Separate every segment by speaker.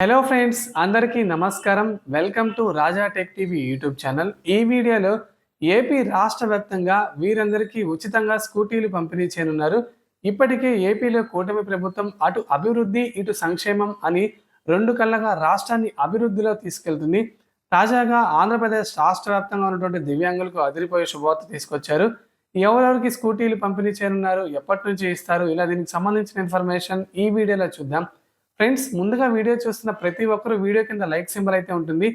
Speaker 1: Hello friends అందరికీ నమస్కారం. Welcome to Raja tech TV YouTube channel ఈ వీడియోలో ఏపీ రాష్ట్ర వ్యాప్తంగా వీరందరికీ ఉచితంగా స్కూటీలు పంపిణీ చేయనున్నారు. ఇప్పటికే ఏపీలో కూటమి ప్రభుత్వం అటు అభివృద్ధి ఇటు సంక్షేమం అని రెండు కళ్ళగా రాష్ట్రాన్ని అభివృద్ధిలో తీసుకెళ్తుంది. తాజాగా ఆంధ్రప్రదేశ్ రాష్ట్ర వ్యాప్తంగా ఉన్నటువంటి దివ్యాంగులకు అదిరిపోయే శుభవార్త తీసుకొచ్చారు. ఎవరెవరికి స్కూటీలు పంపిణీ చేయనున్నారు ఎప్పటి నుంచి ఇస్తారు ఇలా దీనికి సంబంధించిన ఇన్ఫర్మేషన్ ఈ వీడియోలో చూద్దాం. ఫ్రెండ్స్ ముందుగా వీడియో చూస్తున్న ప్రతి ఒక్కరు వీడియో కింద లైక్ సింబల్ అయితే ఉంటుంది.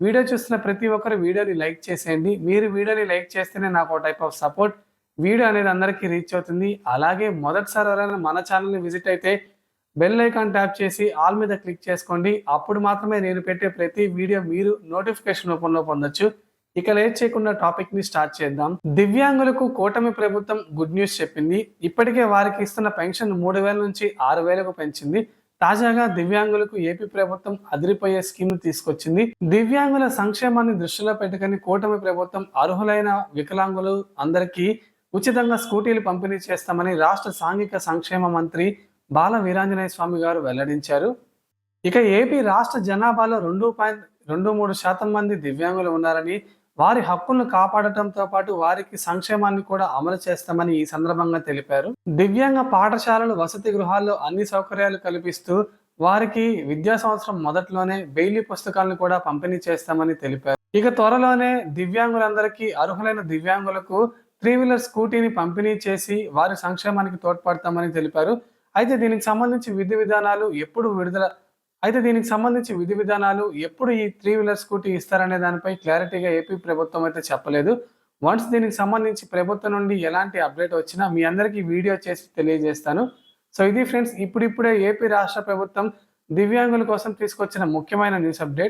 Speaker 1: వీడియో చూస్తున్న ప్రతి ఒక్కరు వీడియోని లైక్ చేసేయండి. మీరు వీడియోని లైక్ చేస్తేనే నాకు ఒక టైప్ ఆఫ్ సపోర్ట్ వీడియో అనేది అందరికీ రీచ్ అవుతుంది. అలాగే మొదటిసారి ఎవరైనా మన ఛానల్ని విజిట్ అయితే బెల్ ఐకాన్ ట్యాప్ చేసి ఆల్ మీద క్లిక్ చేసుకోండి. అప్పుడు మాత్రమే నేను పెట్టే ప్రతి వీడియో మీరు నోటిఫికేషన్ రూపంలో పొందొచ్చు. ఇక లేట్ చేయకుండా టాపిక్ని స్టార్ట్ చేద్దాం. దివ్యాంగులకు కూటమి ప్రభుత్వం గుడ్ న్యూస్ చెప్పింది. ఇప్పటికే వారికి ఇస్తున్న పెన్షన్ మూడు వేల నుంచి ఆరు వేలకు పెంచింది. తాజాగా దివ్యాంగులకు ఏపీ ప్రభుత్వం అదిరిపోయే స్కీమ్ తీసుకొచ్చింది. దివ్యాంగుల సంక్షేమాన్ని దృష్టిలో పెట్టుకుని కూటమి ప్రభుత్వం అర్హులైన వికలాంగులు అందరికీ ఉచితంగా స్కూటీలు పంపిణీ చేస్తామని రాష్ట్ర సాంఘిక సంక్షేమ మంత్రి బాల వీరాంజనేయ స్వామి గారు వెల్లడించారు. ఇక ఏపీ రాష్ట్ర జనాభాలో రెండు పాయింట్ రెండు మూడు శాతం మంది దివ్యాంగులు ఉన్నారని వారి హక్కులను కాపాడటంతో పాటు వారికి సంక్షేమాన్ని కూడా అమలు చేస్తామని ఈ సందర్భంగా తెలిపారు. దివ్యాంగ పాఠశాలలు వసతి గృహాల్లో అన్ని సౌకర్యాలు కల్పిస్తూ వారికి విద్యా సంవత్సరం మొదట్లోనే బెయిలీ పుస్తకాలను కూడా పంపిణీ చేస్తామని తెలిపారు. ఇక త్వరలోనే దివ్యాంగులందరికీ అర్హులైన దివ్యాంగులకు త్రీ వీలర్ స్కూటీని పంపిణీ చేసి వారి సంక్షేమానికి తోడ్పడతామని తెలిపారు. అయితే దీనికి సంబంధించి విధి విధానాలు ఎప్పుడు విడుదల అయితే దీనికి సంబంధించి విధి విధానాలు ఎప్పుడు ఈ త్రీ వీలర్ స్కూటీ ఇస్తారనే దానిపై క్లారిటీగా ఏపీ ప్రభుత్వం అయితే చెప్పలేదు. వన్స్ దీనికి సంబంధించి ప్రభుత్వం నుండి ఎలాంటి అప్డేట్ వచ్చినా మీ అందరికీ వీడియో చేసి తెలియజేస్తాను. సో ఇది ఫ్రెండ్స్ ఇప్పుడిప్పుడే ఏపీ రాష్ట్ర ప్రభుత్వం దివ్యాంగుల కోసం తీసుకొచ్చిన ముఖ్యమైన న్యూస్ అప్డేట్